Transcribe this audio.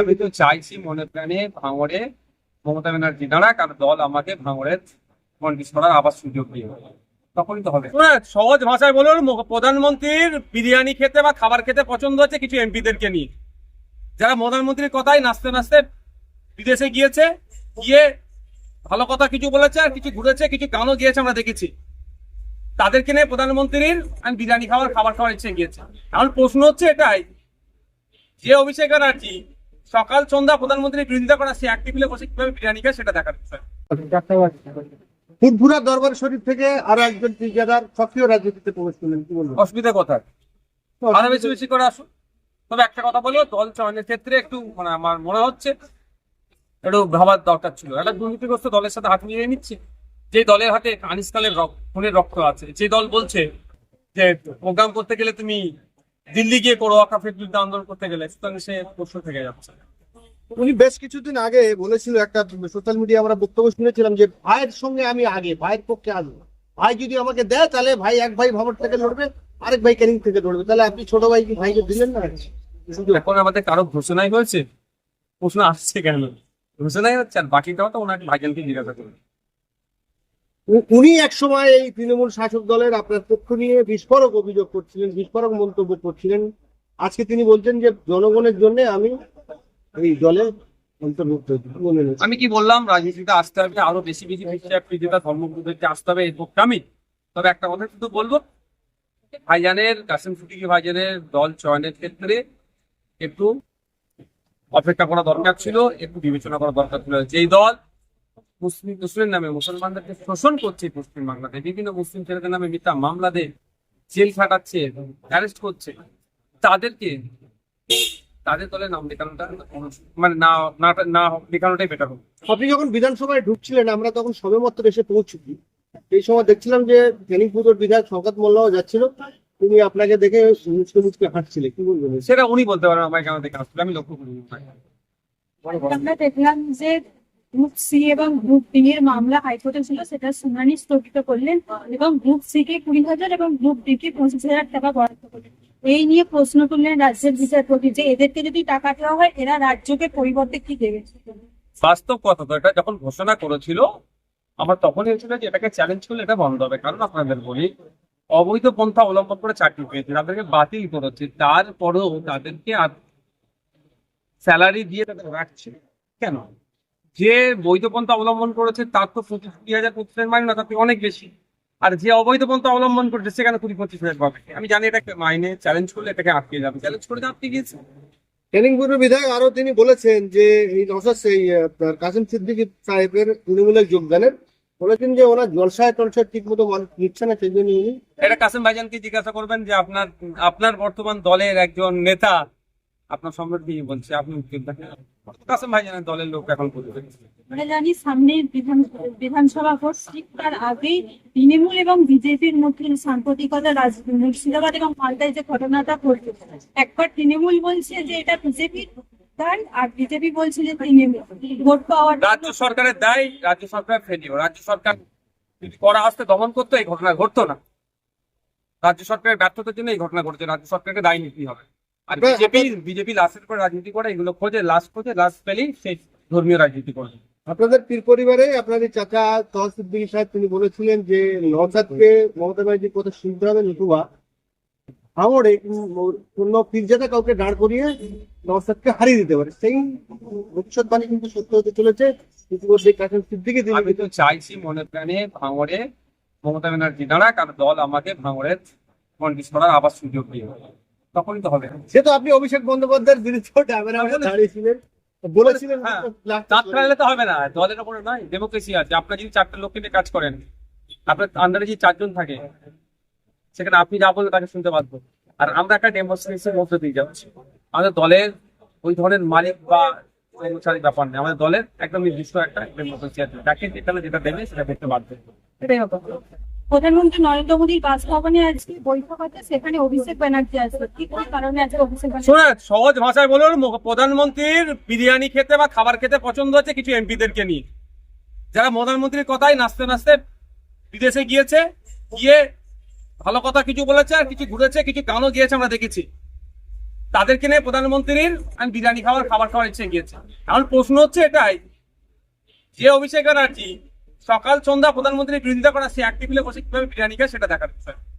আমি তো চাইছি মনে প্রাণে ভাঙড়ে মমতা ব্যানার্জি দাঁড়াক আর দল আমাকে ভাঙড়ের কন্ডিস করার আবার সুযোগ দিয়ে তখনই তো হবে। সহজ ভাষায় বলুন প্রধানমন্ত্রীর বিরিয়ানি খেতে বা খাবার খেতে পছন্দ হচ্ছে কিছু এমপিদেরকে নিয়ে। যারা প্রধানমন্ত্রীর কথাই নাচতে নাচতে বিদেশে গিয়েছে গিয়ে ভালো কথা কিছু বলেছে আর কিছু ঘুরেছে কিছু গানও গিয়েছে আমরা দেখেছি। তাদেরকে নিয়ে প্রধানমন্ত্রীর আমি বিরিয়ানি খাবার খাবার খাওয়ার ইচ্ছে গিয়েছে। এখন প্রশ্ন হচ্ছে এটাই যে অভিষেক ব্যানার্জি সকাল সন্ধ্যা প্রধানমন্ত্রীর বিরোধিতা করা সে এক টেবিলে বসে কীভাবে বিরিয়ানি খায় সেটা দেখার বিষয় ফুরফুরা দরবার শরীফ থেকে আরও একজন ঠিকাদার সক্রিয় রাজনীতিতে প্রবেশ করলেন কি বলবেন? অসুবিধা কোথায়? আরও বেশি বেশি করে আসুন। তবে একটা কথা বলব দল চয়নের ক্ষেত্রে একটু মানে আমার মনে হচ্ছে একটু ভাবার দরকার ছিল। একটা দুর্নীতিগ্রস্ত দলের সাথে হাত মিলিয়ে নিচ্ছে। যে দলের হাতে আনিসকালের রক্ত খুনের রক্ত আছে যে দল বলছে যে প্রোগ্রাম করতে গেলে তুমি দিল্লি গিয়ে করো আকাফের বিরুদ্ধে আন্দোলন করতে গেলে সুতরাং সে প্রশ্ন থেকে যাচ্ছে। উনি বেশ কিছুদিন আগে বলেছিল একটা সোশ্যাল মিডিয়া আমরা বক্তব্য শুনেছিলাম যে ভাইয়ের সঙ্গে আমি আগে ভাইয়ের পক্ষে আসব। ভাই যদি আমাকে দেয় তাহলে ভাই এক ভাই ভাবর থেকে লড়বে আরেক ভাই ক্যানিং থেকে লড়বে। তাহলে আপনি ছোট ভাই কি ভাইকে দিলেন না? এখন আমাদের কারও ঘোষণাই হয়েছে? প্রশ্ন আসছে কেন? ঘোষণাই হচ্ছে আর বাকিটাও তো ওনাকে ভাইজানকে জিজ্ঞাসা করবে উনি এক সময় এই তৃণমূল শাসক দলের আপনার পক্ষ নিয়ে বিস্ফোরক অভিযোগ করছিলেন, বিস্ফোরক মন্তব্য করছিলেন। আজকে তিনি বলছেন যে জনগণের জন্য আমি এই দলে? আমি কি বললাম, রাজনীতিতে আসতে হবে, আরও বেশি বেশি বিশ্বাস যেটা ধর্মগুরুদেরকে আসতে হবে এই পক্ষে আমি। তবে একটা কথা শুধু বলব, ভাইজানের, কাসিম সিদ্দিকী ভাইজানের দল চয়নের ক্ষেত্রে একটু অপেক্ষা করা দরকার ছিল, একটু বিবেচনা করা দরকার ছিল। যেই দল মুসলিম মুসলিম নামে মুসলমানদেরকে শোষণ করছে পশ্চিম বাংলাতে। বিভিন্ন মুসলিম ছেলেদের নামে মিথ্যা মামলা দিয়ে জেল খাটাচ্ছে অ্যারেস্ট করছে। তাদেরকে তাদের দলে নাম লেখানোটা মানে না না- না লেখানোটাই বেটার হবে। আপনি যখন বিধানসভায় ঢুকছিলেন আমরা তখন সবেমাত্র এসে পৌঁছি এই সময় দেখছিলাম যে ফেনী পুজোর বিধায়ক শওকত মোল্লাও যাচ্ছিল। তিনি আপনাকে দেখে মুচকে মুচকে হাঁটছিলেন কি বলবেন? সেটা উনি বলতে পারেন আমাকে কেন দেখে আসলে আমি লক্ষ্য করিনি। আমরা দেখলাম যে গ্রুপ সি এবং গ্রুপ ডি এর মামলা হাইকোর্টে ছিল, সেটা শুনানি স্থগিত করলেন, এবং গ্রুপ সি কে কুড়ি হাজার এবং গ্রুপ ডি কে পঁচিশ হাজার টাকা বরাদ্দ করলেন। এই নিয়ে প্রশ্ন তুললেন রাজ্যের বিচারপতি যে এদেরকে যদি টাকা দেওয়া হয়, এরা রাজ্যকে পরিবর্তে কি দেবে? বাস্তব কথা তো এটা, যখন ঘোষণা করেছিল, আমার তখন হয়েছিল যে এটাকে চ্যালেঞ্জ করলে এটা বন্ধ হবে, কারণ আপনাদের বলি, অবৈধ পন্থা অবলম্বন করে চাকরি পেয়েছে, তাদেরকে বাতিল করেছে তারপরেও তাদেরকে আর স্যালারি দিয়ে তাদের রাখছে। কেন? যে বৈধ পন্থা অবলম্বন করেছে তার তো পঁচিশ কুড়ি হাজার পঁচিশ হাজার মাইনে না তার থেকে অনেক বেশি। আর যে অবৈধ পন্থা অবলম্বন করেছে সেখানে কুড়ি পঁচিশ হাজার পাবে? আমি জানি এটাকে মাইনে চ্যালেঞ্জ করলে এটাকে আটকে যাবে। চ্যালেঞ্জ করে আটকে গিয়েছে। ট্রেনিংপুরের বিধায়ক আরও তিনি বলেছেন যে এই নসাদ সেই কাসিম সিদ্দিকী সাহেবের তৃণমূলের যোগদানের। বলেছেন যে ওনার জলসায় টলসায় ঠিক মতো নিচ্ছে না সেই জন্য এটা কাসিম ভাইজানকে জিজ্ঞাসা করবেন যে আপনার আপনার বর্তমান দলের একজন নেতা আপনার সম্পর্কে বলছে? আপনি কাসিম ভাইজানের দলের লোক এখন বলবে আমরা জানি সামনে বিধান বিধানসভা ভোট ঠিক তার আগেই তৃণমূল এবং বিজেপির মধ্যে সাম্প্রতিকতা মুর্শিদাবাদ এবং মালদায় যে ঘটনাটা ঘটল একবার তৃণমূল বলছে যে এটা বিজেপির আর বিজেপি বলছে যে তৃণমূল। ভোট পাওয়ার রাজ্য সরকারের দায় রাজ্য সরকার ফেলিও। রাজ্য সরকার করা আসতে দমন করতো এই ঘটনা ঘটতো না। রাজ্য সরকারের ব্যর্থতার জন্য এই ঘটনা ঘটছে। রাজ্য সরকারকে দায় নিতে হবে। আর বিজেপি বিজেপি লাশের পর রাজনীতি করে এগুলো খোঁজে লাশ খোঁজে লাশ পেলেই সেই ধর্মীয় রাজনীতি করে। আপনাদের পীর পরিবারে আপনাদের চাচা তহা সিদ্দিকী সাহেব তিনি বলেছিলেন যে মমতা ব্যানার্জির কথা শুনতে হবে নতুবা। হাওড়ে কোন পীরজাদা কাউকে দাঁড় করিয়ে নসাদকে হারিয়ে দিতে পারে। সেই ভবিষ্যৎবাণী কিন্তু সত্য হতে চলেছে। ইতিমধ্যে কাসিম সিদ্দিকী তিনি আমি তো চাইছি মনে প্রাণে ভাঙড়ে মমতা ব্যানার্জি দাঁড়াক আর দল আমাকে ভাঙড়ের কন্ডিস করার আবার সুযোগ দিয়ে তখনই তো হবে। সে তো আপনি অভিষেক বন্দ্যোপাধ্যায়ের বিরুদ্ধে ক্যামেরা দাঁড়িয়েছিলেন। বলেছিলেন হ্যাঁ। তো হবে না দলের ওপরে নয় ডেমোক্রেসি আছে আপনার যদি চারটে লোককে নিয়ে কাজ করেন আপনার আন্ডারে যদি চারজন থাকে সেখানে আপনি যা বলবেন তাকে শুনতে বাধ্য। আর আমরা একটা ডেমোক্রেসির মধ্যে দিয়ে যাচ্ছি। আমাদের দলের ওই ধরনের মালিক বা কর্মচারী ব্যাপার নেই। আমাদের দলের একদম নির্দিষ্ট একটা ডেমোক্রেসি আছে। যাকে যেখানে যেটা দেবে সেটা করতে বাধ্য। এটাই হতো প্রধানমন্ত্রী নরেন্দ্র মোদীর বাসভবনে আজকে বৈঠক আছে সেখানে অভিষেক ব্যানার্জি আসবে কি কোন কারণে আজকে অভিষেক ব্যানার্জি? সহজ ভাষায় বলুন প্রধানমন্ত্রীর বিরিয়ানি খেতে বা খাবার খেতে পছন্দ হচ্ছে কিছু এমপিদেরকে নিয়ে। যারা প্রধানমন্ত্রীর কথাই নাচতে নাচতে বিদেশে গিয়েছে, গিয়ে ভালো কথা কিছু বলেছে আর কিছু ঘুরেছে, কিছু গানও গিয়েছে আমরা দেখেছি। তাদেরকে নিয়ে প্রধানমন্ত্রীর আমি বিরিয়ানি খাওয়ার, খাবার খাওয়ার ইচ্ছে গিয়েছে। এখন প্রশ্ন হচ্ছে এটাই, যে অভিষেক ব্যানার্জি সকাল সন্ধ্যা প্রধানমন্ত্রী বিরোধিতা করা সে এক বসে কীভাবে বিরিয়ানি খায় সেটা দেখার বিষয়।